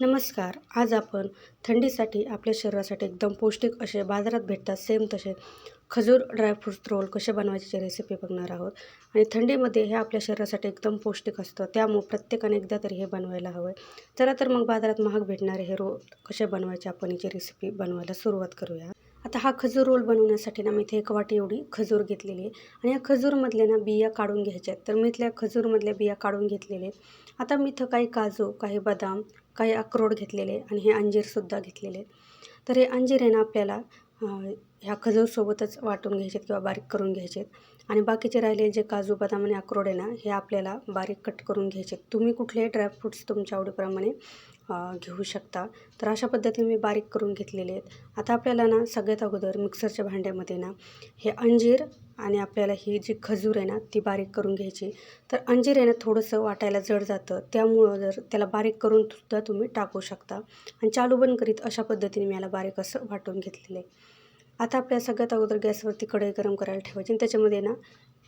नमस्कार. आज आपण थंडीसाठी आपल्या शरीरासाठी एकदम पौष्टिक असे बाजारात भेटतात सेम तसे खजूर ड्रायफ्रूट रोल कसे बनवायचे रेसिपी बघणार आहोत. आणि थंडीमध्ये हे आपल्या शरीरासाठी एकदम पौष्टिक असतं. त्यामुळे प्रत्येकाने एकदा तरी हे बनवायला हवं आहे चला तर मग बाजारात महाग भेटणारे हे रोल कसे बनवायचे आपण याची रेसिपी बनवायला सुरुवात करूया. आता हा खजूर रोल बनवण्यासाठी ना मी इथे एक वाटी एवढी खजूर घेतलेली आहे. आणि या खजूरमधल्या ना बिया काढून घ्यायच्या आहेत. तर मी इथल्या खजूरमधल्या बिया काढून घेतलेले आता मी इथं काही काजू काही बदाम काही अक्रोड घेतलेले आणि हे अंजीरसुद्धा घेतलेले आहेत. तर हे अंजीर आहे ना आपल्याला ह्या खजूरसोबतच वाटून घ्यायचे किंवा बारीक करून घ्यायचे आणि बाकीचे राहिले जे काजू बदाम आणि अक्रोड आहे ना हे आपल्याला बारीक कट करून घ्यायचे तुम्ही कुठलेही ड्रायफ्रूट्स तुमच्या आवडीप्रमाणे घेऊ शकता. तर अशा पद्धतीने मी बारीक करून घेतलेले आहेत. आता आपल्याला ना सगळ्यात अगोदर मिक्सरच्या भांड्यामध्ये ना हे अंजीर आणि आपल्याला ही जी खजूर आहे ना ती बारीक करून घ्यायची. तर अंजीर आहे ना थोडंसं वाटायला जड जातं. त्यामुळं जर त्याला बारीक करून सुद्धा तुम्ही टाकू शकता. आणि चालू बंद करीत अशा पद्धतीने मी याला बारीक असं वाटून घेतलेलं आहे. आता आपल्या सगळ्यात अगोदर गॅसवरती कढई गरम करायला ठेवायची आणि त्याच्यामध्ये ना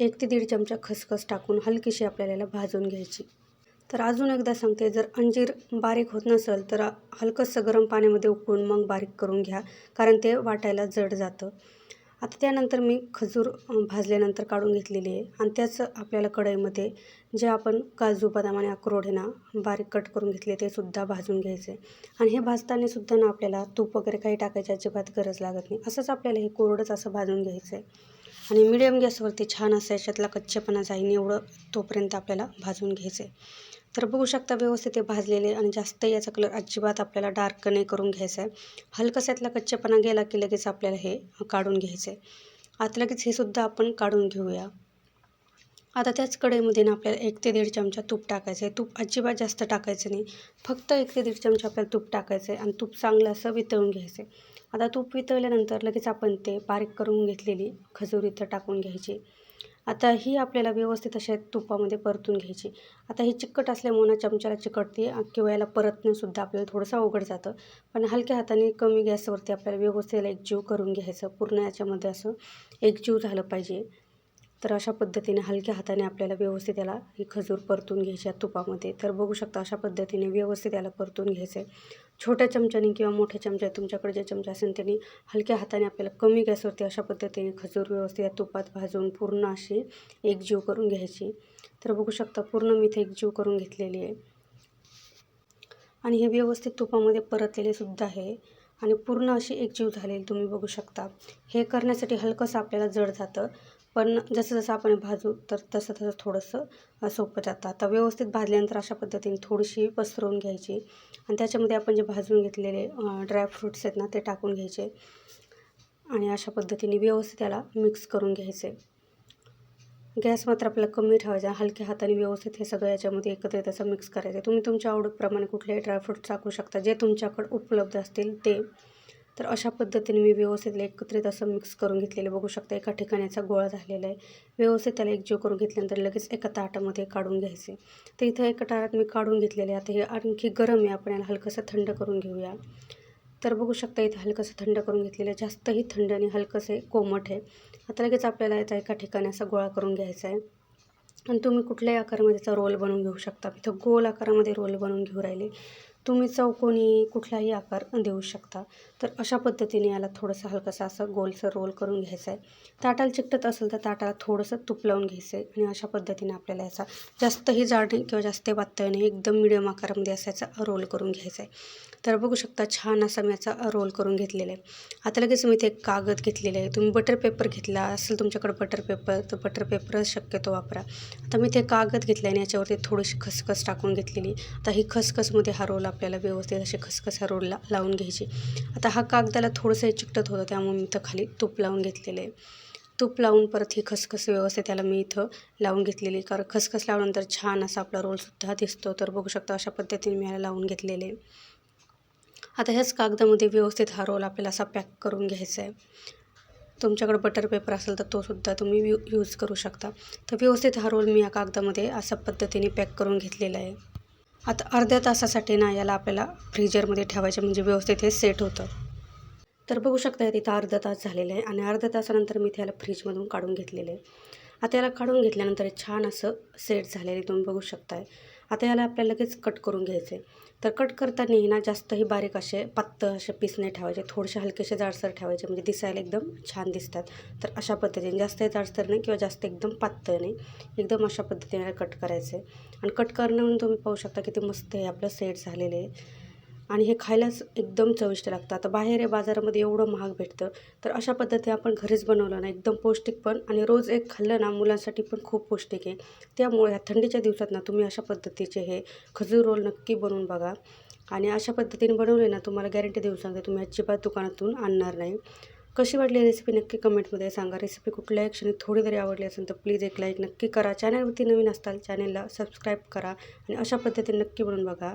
एक ते दीड चमचा खसखस टाकून हलकीशी आपल्याला याला भाजून घ्यायची. तर अजून एकदा सांगते जर अंजीर बारीक होत नसेल तर हलकंसं गरम पाण्यामध्ये उकळून मग बारीक करून घ्या. कारण ते वाटायला जड जातं. आता त्यानंतर मी खजूर भाजल्यानंतर काढून घेतलेली आहे. आणि त्याच आपल्याला कढईमध्ये जे आपण काजू बदाम आणि अक्रोड आहे ना बारीक कट करून घेतले ते सुद्धा भाजून घ्यायचे. आणि हे भाजताना सुद्धा ना आपल्याला तूप वगैरे काही टाकायची अजिबात गरज लागत नाही. असंच आपल्याला हे कोरडंच असं भाजून घ्यायचं आहे आणि मिडियम गॅसवरती छान असं याच्यातला कच्चेपणा जाईन एवढं तोपर्यंत आपल्याला भाजून घ्यायचं आहे तर बघू शकता व्यवस्थित ते भाजलेले आणि जास्त याचा कलर अजिबात आपल्याला डार्क नाही करून घ्यायचा आहे हलकसा यातला कच्चेपणा गेला की लगेच आपल्याला हे काढून घ्यायचं आहे आता लगेच हे सुद्धा आपण काढून घेऊया. आता त्याच कढईमध्ये ना आपल्याला एक ते दीड चमचा तूप टाकायचं आहे. तूप अजिबात जास्त टाकायचं नाही. फक्त एक ते दीड चमचा आपल्याला तूप टाकायचं आहे आणि तूप चांगलं असं वितळून घ्यायचं आहे. आता तूप वितळल्यानंतर लगेच आपण ते बारीक करून घेतलेली खजूर इथं टाकून घ्यायची. आता ही आपल्याला व्यवस्थित अशा तुपामध्ये परतून घ्यायची. आता ही चिकट असल्यामुळे ना चमच्याला चिकटते किंवा याला परतणंसुद्धा आपल्याला थोडंसं अवघड जातं. पण हलक्या हाताने कमी गॅसवरती आपल्याला व्यवस्थित याला एकजीव करून घ्यायचं. पूर्ण याच्यामध्ये असं एकजीव झालं पाहिजे. तर अशा पद्धतीने हलक्या हाताने आपल्याला व्यवस्थित याला ही खजूर परतून घ्यायची आहे तुपामध्ये. तर बघू शकता अशा पद्धतीने व्यवस्थित याला परतून घ्यायचं आहे छोट्या चमच्याने किंवा मोठ्या चमच्या तुमच्याकडे जे चमचा असेल त्यांनी हलक्या हाताने आपल्याला कमी गॅसवरती अशा पद्धतीने खजूर व्यवस्थित या तुपात भाजून पूर्ण अशी एकजीव करून घ्यायची. तर बघू शकता पूर्ण मी इथे एकजीव करून घेतलेली आहे. आणि हे व्यवस्थित तुपामध्ये परतलेले सुद्धा आहे. आणि पूर्ण अशी एकजीव झालेली तुम्ही बघू शकता. हे करण्यासाठी हलकंसं आपल्याला जड जातं. पण जसं जसं आपण भाजू तर तसं तसं थोडंसं सोपं जातं. आता व्यवस्थित भाजल्यानंतर अशा पद्धतीने थोडीशी पसरवून घ्यायची. आणि त्याच्यामध्ये आपण जे भाजून घेतलेले ड्रायफ्रूट्स आहेत ना ते टाकून घ्यायचे. आणि अशा पद्धतीने व्यवस्थित त्याला मिक्स करून घ्यायचे. गॅस मात्र आपल्याला कमी ठेवायचा. हलक्या हाताने व्यवस्थित हे सगळं याच्यामध्ये एकत्रित असं मिक्स करायचं. तुम्ही तुमच्या आवडीप्रमाणे कुठलेही ड्रायफ्रूट टाकू शकता. जे तुमच्याकडे उपलब्ध असतील ते. तर अशा पद्धतीने मी व्यवस्थित एकत्रित असं मिक्स करून घेतलेलं. बघू शकता एका ठिकाण्याचा गोळा झालेला आहे. व्यवस्थित त्याला एकजीव करून घेतल्यानंतर लगेच एका ताटामध्ये काढून घ्यायचे. तर इथं एका ताटात मी काढून घेतलेले. आता हे आणखी गरम आहे. आपण याला हलकंसं थंड करून घेऊया. तर बघू शकता इथे हलकंसं थंड करून घेतलेलं आहे. जास्तही थंड आणि हलकंसे कोमट आहे. आता लगेच आपल्याला याचा एका ठिकाणी असा गोळा करून घ्यायचा आहे. आणि तुम्ही कुठल्याही आकारामध्ये त्याचा रोल बनवून घेऊ शकता. इथं गोल आकारामध्ये रोल बनवून घेऊ राहिले. तुम्ही चौकोनी कुठलाही आकार देऊ शकता. तर अशा पद्धतीने याला थोडंसं हलकंसं असं गोलसर रोल करून घ्यायचं आहे ताटाला चिकटत असेल तर ताटाला थोडंसं तूप लावून घ्यायचं आहे आणि अशा पद्धतीने आपल्याला याचा जास्तही जाड नाही किंवा जास्त पातळ नाही एकदम मिडियम आकारामध्ये असायचा रोल करून घ्यायचा आहे तर बघू शकता छान असा मी याचा रोल करून घेतलेला आहे. आता लगेच मी ते कागद घेतलेले आहे. तुम्ही बटर पेपर घेतला असेल तुमच्याकडे बटर पेपर तर बटर पेपरच शक्यतो वापरा. आता मी ते कागद घेतला आणि याच्यावरती थोडीशी खसखस टाकून घेतलेली आता ही खसखसमध्ये हा रोल आपल्याला व्यवस्थित असे खसखस रोडला रोलला लावून घ्यायची. आता हा कागदाला थोडंसं चिकटत होतं त्यामुळे मी इथं खाली तूप लावून घेतलेलं आहे. तूप लावून परत ही खसखस व्यवस्थित त्याला मी इथं लावून घेतलेली कारण खसखस लावल्यानंतर छान असा आपला रोलसुद्धा दिसतो. तर बघू शकता अशा पद्धतीने मी याला लावून घेतलेले आता ह्याच कागदामध्ये व्यवस्थित हा रोल आपल्याला असा पॅक करून घ्यायचा आहे. तुमच्याकडे बटर पेपर असेल तर तोसुद्धा तुम्ही यू यूज करू शकता. तर व्यवस्थित हा रोल मी या कागदामध्ये अशा पद्धतीने पॅक करून घेतलेला आहे. आता अर्ध्या तासासाठी ना याला आपल्याला फ्रीजरमध्ये ठेवायचे म्हणजे व्यवस्थित हे सेट होतं. तर बघू शकता तिथं अर्धा तास झालेलं आहे आणि अर्ध्या तासानंतर मी त्याला फ्रीजमधून काढून घेतलेलं आहे. आता याला काढून घेतल्यानंतर छान असं सेट झालेलं तुम्ही बघू शकताय. आता याला आपल्याला लगेच कट करून घ्यायचं आहे तर कट करतानाही ना जास्तही बारीक असे पातळ असे पीस नाही ठेवायचे. थोडेसे हलकेसे जाडसर ठेवायचे. म्हणजे दिसायला एकदम छान दिसतात. तर अशा पद्धतीने. जास्त जाडसर नाही किंवा जास्त एकदम पातळ नाही. एकदम अशा पद्धतीने कट करायचे आणि कट करणं तुम्ही पाहू शकता किती मस्त हे आपलं सेट झालेलं आहे. आणि हे खायलाच एकदम चविष्ट लागतं. आता बाहेर आहे बाजारामध्ये एवढं महाग भेटतं. तर अशा पद्धतीने आपण घरीच बनवलं ना एकदम पौष्टिक पण आणि रोज एक खाल्लं ना मुलांसाठी पण खूप पौष्टिक आहे. त्यामुळे ह्या थंडीच्या दिवसात ना तुम्ही अशा पद्धतीचे हे खजूर रोल नक्की बनवून बघा. आणि अशा पद्धतीने बनवले ना तुम्हाला गॅरंटी देऊ सांगते तुम्ही अजिबात दुकानातून आणणार नाही. कशी वाटली रेसिपी नक्की कमेंटमध्ये सांगा. रेसिपी कुठल्याही क्षणी थोडी जरी आवडली असेल तर प्लीज एक लाईक नक्की करा. चॅनलवरती नवीन असताल चॅनलला सबस्क्राईब करा. आणि अशा पद्धतीने नक्की बनवून बघा.